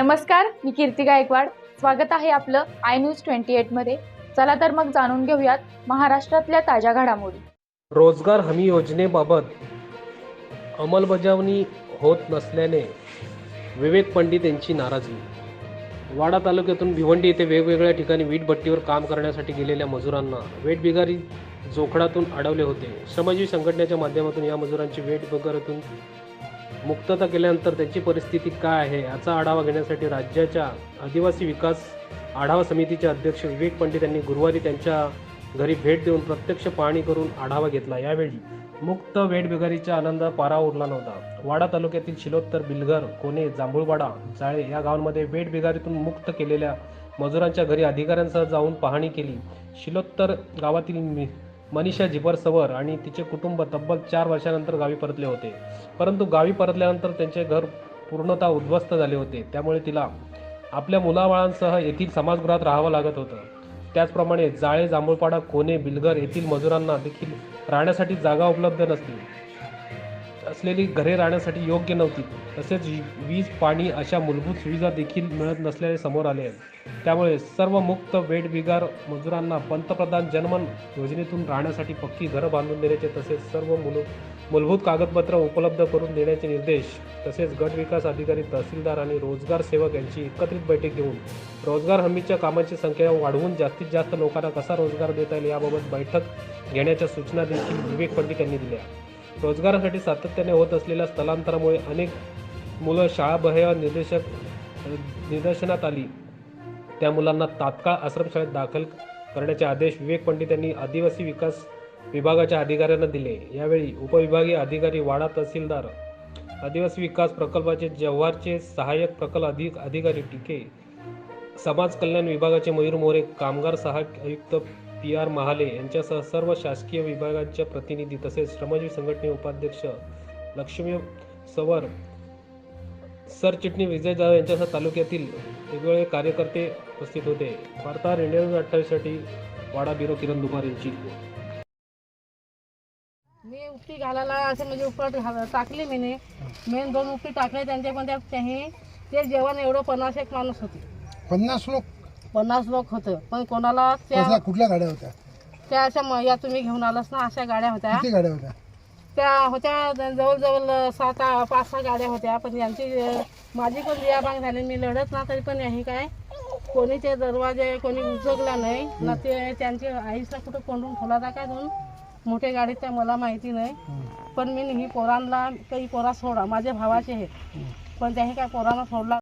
नमस्कार मी कीर्ती गायकवाड. स्वागत आहे आपलं आय न्यूज ट्वेंटी एटमध्ये चला तर मग जाणून घेऊयात महाराष्ट्रातल्या ताज्या घडामोडी. रोजगार हमी योजनेबाबत अंमलबजावणी होत नसल्याने विवेक पंडित यांची नाराजगी वाडा तालुक्यातून भिवंडी येथे वेगवेगळ्या ठिकाणी वीटभट्टीवर काम करण्यासाठी गेलेल्या मजुरांना वेटबिगारी जोखडातून अडवले होते. श्रमजीवी संघटनेच्या माध्यमातून या मजुरांची वेटबिगारीतून मुक्तता केल्यानंतर त्यांची परिस्थिती काय आहे याचा आढावा घेण्यासाठी राज्याच्या आदिवासी विकास आढावा समितीचे अध्यक्ष विवेक पंडित यांनी गुरुवारी त्यांच्या घरी भेट देऊन प्रत्यक्ष पाहणी करून आढावा घेतला. यावेळी मुक्त वेठबिगारीचा आनंद पारा उरला नव्हता. वाडा तालुक्यातील शिलोत्तर बिलघर कोणे जांभूळवाडा जाळे या गावांमध्ये वेठबिगारीतून मुक्त केलेल्या मजुरांच्या घरी अधिकाऱ्यांसह जाऊन पाहणी केली. शिलोत्तर गावातील मनीषा जिपर सवर आणि तिचे कुटुंब तब्बल चार वर्षानंतर गावी परतले होते. परंतु गावी परतल्यानंतर त्यांचे घर पूर्णतः उद्ध्वस्त झाले होते. त्यामुळे तिला आपल्या मुलाबाळांसह येथील समाजगृहात राहावं लागत होतं. त्याचप्रमाणे जाळे जांभूळपाडा कोणे बिलगर येथील मजुरांना देखील राहण्यासाठी जागा उपलब्ध नसतील असलेली घरे राहण्यासाठी योग्य नव्हती. तसेच वीज पाणी अशा मूलभूत सुविधा देखील मिळत नसल्याचे समोर आले आहे त्यामुळे सर्व मुक्त वेटबिगार मजुरांना पंतप्रधान जनमन योजनेतून राहण्यासाठी पक्की घरं बांधून देण्याचे तसेच सर्व मूल मूलभूत कागदपत्र उपलब्ध करून देण्याचे निर्देश तसेच गट विकास अधिकारी तहसीलदार आणि रोजगार सेवक यांची एकत्रित बैठक घेऊन रोजगार हमीच्या कामांची संख्या वाढवून जास्तीत जास्त लोकांना कसा रोजगार देता येईल याबाबत बैठक घेण्याच्या सूचना देखील विवेक पंडित यांनी दिल्या. रोजगारासाठी सातत्याने होत असलेल्या स्थलांतरामुळे अनेक मुलं शाळाबाह्य निर्देशक निदर्शनात आली. त्या मुलांना तात्काळ आश्रमशाळेत दाखल करण्याचे आदेश विवेक पंडित यांनी आदिवासी विकास विभागाच्या अधिकाऱ्यांना दिले. यावेळी उपविभागीय अधिकारी वाडा तहसीलदार आदिवासी विकास प्रकल्पाचे जव्हारचे सहाय्यक प्रकल्प अधिक अधिकारी टिके समाज कल्याण विभागाचे मयूर मोरे कामगार सहाय्यक आयुक्त पी आर महाले यांच्यासह सर्व शासकीय विभागांच्या प्रतिनिधी तसेच श्रमजीवी संघटने उपाध्यक्ष लक्ष्मी सवर सरचिटणी विजय जाधव यांच्यासह तालुक्यातील वेगवेगळे कार्यकर्ते उपस्थित होते. वार्ताहर इंडिया न्यूज अठ्ठावीससाठी वाडा ब्युरो किरण दुपार यांची मी उपटी घालायला असं म्हणजे उपट घाल टाकली मी मेन दोन उपटी टाकले त्यांच्यामध्ये त्याही ते जेवण एवढं पन्नास एक माणूस होते. पन्नास लोक पन्नास लोक होतं. पण कोणाला त्या कसल्या कुठल्या गाड्या होत्या? त्या अशा म- या तुम्ही घेऊन आलास ना अशा गाड्या होत्या. किती गाड्या होत्या? त्या होत्या जवळजवळ सात आ- पाच सहा गाड्या होत्या. पण यांची अं, माझी पण रियाबाग झाली. मी लढत ना तरी पण हे काय. कोणी ते दरवाजे कोणी उचकला नाही. ना ते त्यांची आईसला कुठं कोंडून ठेवला काय दोन? मोठे गाडीत त्या मला माहिती नाही. पण मी ही पोरांना काही पोरा सोडा. माझ्या भावाचे आहेत. पण त्याही काय पोरांना सोडला